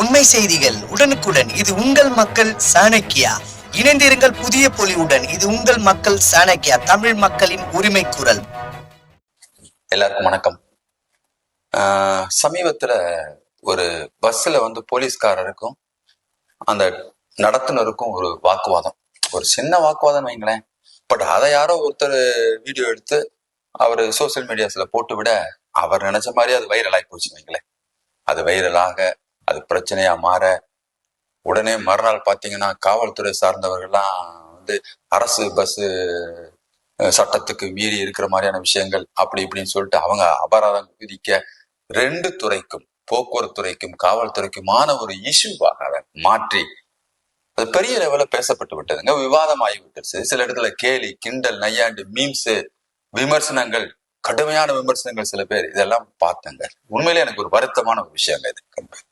உண்மை செய்திகள் உடனுக்குடன். இது உங்கள் மக்கள் சாணக்கியா? இணைந்திருங்கள் புதிய பொலிவுடன். இது உங்கள் மக்கள் சாணக்கியா? தமிழ் மக்களின் உரிமை குரல். எல்லாருக்கும் வணக்கம். சமீபத்தில் சமீபத்துல ஒரு பஸ்ல வந்து போலீஸ்காரருக்கும் அந்த நடத்துனருக்கும் ஒரு வாக்குவாதம். ஒரு சின்ன வாக்குவாதம் வைங்களேன். பட் அதை யாரோ ஒருத்தர் வீடியோ எடுத்து அவர் சோசியல் மீடியாஸ்ல போட்டு விட அவர் நினைச்ச மாதிரி அது வைரல் ஆகி போச்சு வைங்களேன். அது வைரலாக அது பிரச்சனையா மாற உடனே மறுநாள் பாத்தீங்கன்னா காவல்துறை சார்ந்தவர்கள்லாம் வந்து அரசு பஸ் சட்டத்துக்கு மீறி இருக்கிற மாதிரியான விஷயங்கள் அப்படி இப்படின்னு சொல்லிட்டு அவங்க அபராதம் விதிக்க ரெண்டு துறைக்கும் போக்குவரத்துறைக்கும் காவல்துறைக்குமான ஒரு இஷ்யூவாக அதை மாற்றி அது பெரிய லெவல்ல பேசப்பட்டு விட்டதுங்க. விவாதம் விட்டுருச்சு சில இடத்துல கேலி கிண்டல் நையாண்டு மீம்ஸ் விமர்சனங்கள் கடுமையான விமர்சனங்கள் சில பேர் இதெல்லாம் பார்த்தங்க. உண்மையிலே எனக்கு ஒரு வருத்தமான ஒரு விஷயங்க இது. கண்டிப்பாக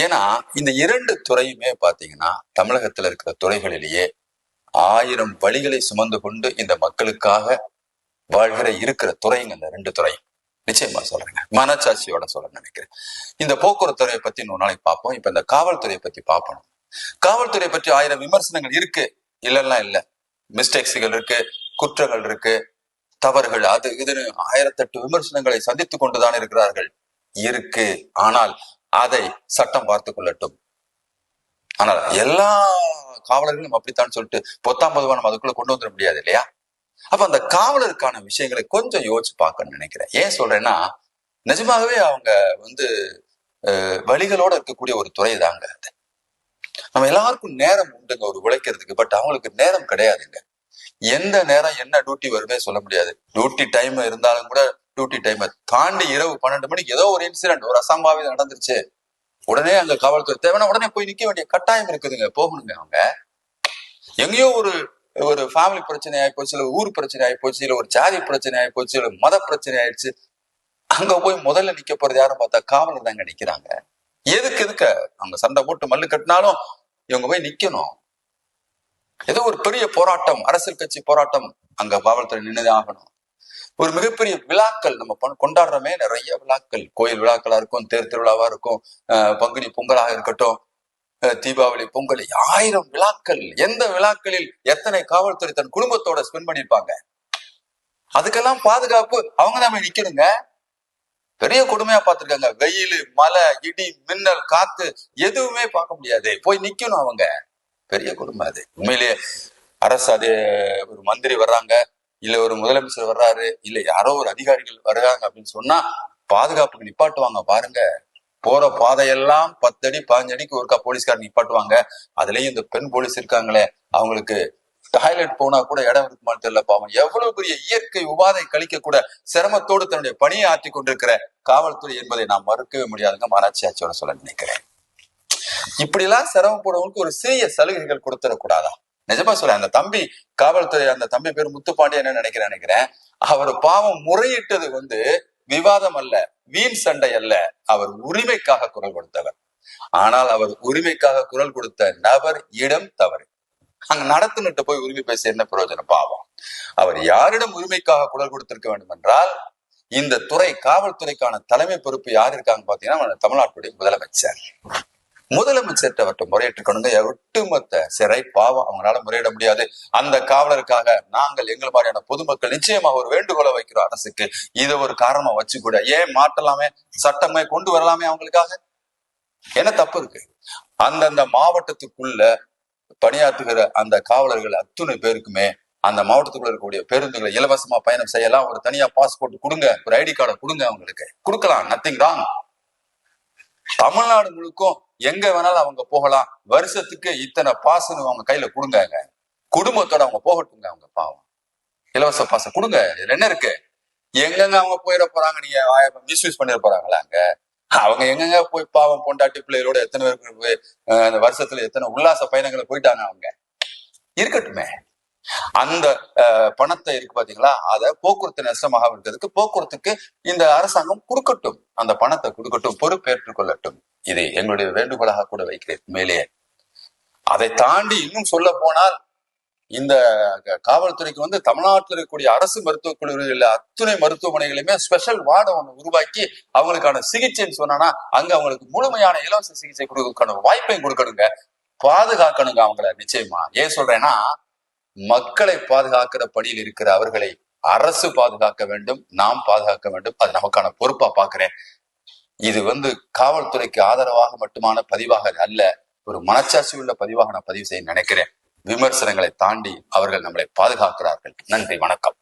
ஏன்னா இந்த இரண்டு துறையுமே பாத்தீங்கன்னா தமிழகத்துல இருக்கிற துறைகளிலேயே ஆயிரம் வழிகளை சுமந்து கொண்டு இந்த மக்களுக்காக வாழ்கிற இருக்கிற துறைங்க இந்த ரெண்டு துறையும் நிச்சயமா சொல்றேங்க. மனச்சாட்சியோட சொல்ல நினைக்கிறேன். இந்த போக்குவரத்து துறையை பத்தி இன்னொரு நாளைக்கு பார்ப்போம். இப்ப இந்த காவல்துறையை பத்தி பார்ப்போம். காவல்துறை பற்றி ஆயிரம் விமர்சனங்கள் இருக்கு. இல்லைன்னா இல்ல. மிஸ்டேக்ஸ்கள் இருக்கு குற்றங்கள் இருக்கு தவறுகள் அது இதுன்னு ஆயிரத்தெட்டு விமர்சனங்களை சந்தித்துக் கொண்டுதான் இருக்கிறார்கள். இருக்கு. ஆனால் அதை சட்டம் பார்த்து கொள்ளட்டும். ஆனால் எல்லா காவலர்களும் அப்படித்தான் சொல்லிட்டு பொத்தாம் பொதுவாக நம்ம அதுக்குள்ள கொண்டு வந்துட முடியாது இல்லையா? அப்ப அந்த காவலருக்கான விஷயங்களை கொஞ்சம் யோசிச்சு பார்க்கணும்னு நினைக்கிறேன். ஏன் சொல்றேன்னா நிஜமாகவே அவங்க வந்து அஹ், வழிகளோட இருக்கக்கூடிய ஒரு துறை தாங்க அது. நம்ம எல்லாருக்கும் நேரம் உண்டுங்க ஒரு உழைக்கிறதுக்கு பட் அவங்களுக்கு நேரம் கிடையாதுங்க. எந்த நேரம் என்ன டியூட்டி வருமே சொல்ல முடியாது. டியூட்டி டைம் இருந்தாலும் கூட டியூட்டி டைமை தாண்டி இரவு பன்னெண்டு மணிக்கு ஏதோ ஒரு இன்சிடென்ட் ஒரு அசம்பாவிதம் நடந்துருச்சு. உடனே அங்க காவல்துறை தேவைன்னா உடனே போய் நிக்க வேண்டிய கட்டாயம் இருக்குதுங்க. போகணுங்க அவங்க எங்கேயோ ஒரு ஒரு ஃபேமிலி பிரச்சனை ஆயிப்போச்சு இல்ல ஊர் பிரச்சனை ஆயிப்போச்சு இல்ல ஒரு ஜாதி பிரச்சனை ஆயிப்போச்சு இல்ல மத பிரச்சனை ஆயிடுச்சு. அங்க போய் முதல்ல நிக்க போறது யாரும் பார்த்தா காவலர் தாங்க நிக்கிறாங்க. எதுக்கு எதுக்க? அவங்க சண்டை போட்டு மல்லு கட்டினாலும் இவங்க போய் நிக்கணும். ஏதோ ஒரு பெரிய போராட்டம் அரசியல் கட்சி போராட்டம் அங்க காவல்துறை நின்றுதான் ஆகணும். ஒரு மிகப்பெரிய விழாக்கள் நம்ம கொண்டாடுறோமே நிறைய விழாக்கள். கோயில் விழாக்களா இருக்கும் தேர் திருவிழாவா இருக்கும் பங்குனி பொங்கலாக இருக்கட்டும் தீபாவளி பொங்கல் ஆயிரம் விழாக்கள். எந்த விழாக்களில் எத்தனை காவல்துறை தன் குடும்பத்தோட ஸ்பெண்ட் பண்ணிருப்பாங்க அதுக்கெல்லாம் பாதுகாப்பு அவங்க தான் நிக்கணுங்க. பெரிய கொடுமையா பார்த்திருக்காங்க. வெயில் மழை இடி மின்னல் காத்து எதுவுமே பார்க்க முடியாது. போய் நிக்கணும் அவங்க. பெரிய கொடுமை அது. உண்மையிலேயே அரசு அது ஒரு மந்திரி வர்றாங்க. இல்ல ஒரு முதலமைச்சர் வர்றாரு இல்ல யாரோ ஒரு அதிகாரிகள் வர்றாங்க அப்படின்னு சொன்னா பாதுகாப்புக்கு நிப்பாட்டுவாங்க. பாருங்க போற பாதையெல்லாம் பத்தடி பதினஞ்சடிக்கு ஒருக்கா போலீஸ்கார் நிப்பாட்டுவாங்க. அதுலயும் இந்த பெண் போலீஸ் இருக்காங்களே அவங்களுக்கு டாய்லெட் போனா கூட இடம் இருக்குமான்னு தெரியல பாவம். எவ்வளவு பெரிய இயற்கை உபாதை கழிக்க கூட சிரமத்தோடு தன்னுடைய பணியை ஆற்றி கொண்டிருக்கிற காவல்துறை என்பதை நான் மறுக்கவே முடியாதுங்க மனச்சாட்சியோட சொல்ல நினைக்கிறேன். இப்படி எல்லாம் சிரமப்படுறவங்களுக்கு ஒரு சிறிய சலுகைகள் கொடுத்துடக்கூடாதா நிஜமா சொல்றேன் அந்த தம்பி காவல்துறை அந்த தம்பி பேர் முத்துப்பாண்டி என்ன நினைக்கிறேன் நினைக்கிறேன். அவர் பாவம் முறையிட்டது வந்து விவாதம் அல்ல வீண் சண்டை அல்ல. அவர் உரிமைக்காக குரல் கொடுத்தவர். ஆனால் அவர் உரிமைக்காக குரல் கொடுத்த நபர் இடம் தவறு. அங்க நடத்துனிட்டு போய் உரிமை பேச என்ன பிரயோஜனம்? பாவம். அவர் யாரிடம் உரிமைக்காக குரல் கொடுத்திருக்க வேண்டும் என்றால் இந்த துறை காவல்துறைக்கான தலைமை பொறுப்பு யார் இருக்காங்க பாத்தீங்கன்னா தமிழ்நாட்டுடைய முதலமைச்சர். முதலமைச்சர்கிட்ட அவர்கிட்ட முறையிட்டுக்கணுங்க ஒட்டுமொத்த சிறை பாவம் அவங்களால முறையிட முடியாது. அந்த காவலருக்காக நாங்கள் எங்கள் மாதிரியான பொதுமக்கள் நிச்சயமா ஒரு வேண்டுகோளை வைக்கிறோம் அரசுக்கு. இதை ஒரு காரணமா வச்சு கூட ஏன் மாற்றலாமே? சட்டமே கொண்டு வரலாமே அவங்களுக்காக? என்ன தப்பு இருக்கு? அந்தந்த மாவட்டத்துக்குள்ள பணியாற்றுகிற அந்த காவலர்கள் அத்துணை பேருக்குமே அந்த மாவட்டத்துக்குள்ள இருக்கக்கூடிய பேருந்துகளை இலவசமா பயணம் செய்யலாம். ஒரு தனியா பாஸ்போர்ட் கொடுங்க. ஒரு ஐடி கார்டை கொடுங்க அவங்களுக்கு. கொடுக்கலாம். நத்திங் தான் தமிழ்நாடு முழுக்கும் எங்க வேணாலும் அவங்க போகலாம். வருஷத்துக்கு இத்தனை பாசன்னு அவங்க கையில கொடுங்க குடும்பத்தோட அவங்க போகட்டுங்க அவங்க பாவம். இலவச பாசம் கொடுங்க. இதுல என்ன இருக்கு? எங்கெங்க அவங்க போயிட போறாங்க? நீங்க மிஸ்யூஸ் பண்ணிட போறாங்களா அங்க அவங்க எங்கெங்க போய் பாவம் பொண்டாட்டி பிள்ளைகளோட எத்தனை பேருக்கு அந்த வருஷத்துல எத்தனை உல்லாச பயணங்களை போயிட்டாங்க அவங்க? இருக்கட்டுமே. அந்த பணத்தை இருக்கு பாத்தீங்களா? அதை போக்குவரத்து நஷ்டமாக இருக்கிறதுக்கு போக்குவரத்துக்கு இந்த அரசாங்கம் கொடுக்கட்டும். அந்த பணத்தை கொடுக்கட்டும். பொறுப்பேற்றுக் கொள்ளட்டும். இது எங்களுடைய வேண்டுகோளாக கூட வைக்கிறேன். மேலே அதை தாண்டி இன்னும் சொல்ல போனால் இந்த க- காவல்துறைக்கு வந்து தமிழ்நாட்டில் இருக்கக்கூடிய அரசு மருத்துவக் கல்லூரிகளில் அத்துணை மருத்துவமனைகளுமே ஸ்பெஷல் வார்டை ஒன்று உருவாக்கி அவங்களுக்கான சிகிச்சைன்னு சொன்னா அங்க அவங்களுக்கு முழுமையான இலவச சிகிச்சை கொடுக்கறதுக்கான வாய்ப்பையும் கொடுக்கணுங்க. பாதுகாக்கணுங்க அவங்கள. நிச்சயமா. ஏன் சொல்றேன்னா மக்களை பாதுகாக்கிற பணியில் இருக்கிற அவர்களை அரசு பாதுகாக்க வேண்டும் நாம் பாதுகாக்க வேண்டும். அது நமக்கான பொறுப்பா பாக்குறேன். இது வந்து காவல்துறைக்கு ஆதரவாக மட்டுமான பதிவாக அல்ல ஒரு மனச்சாட்சி உள்ள பதிவாக நான் பதிவு செய்ய நினைக்கிறேன். விமர்சனங்களை தாண்டி அவர்கள் நம்மளை பாதுகாக்கிறார்கள். நன்றி வணக்கம்.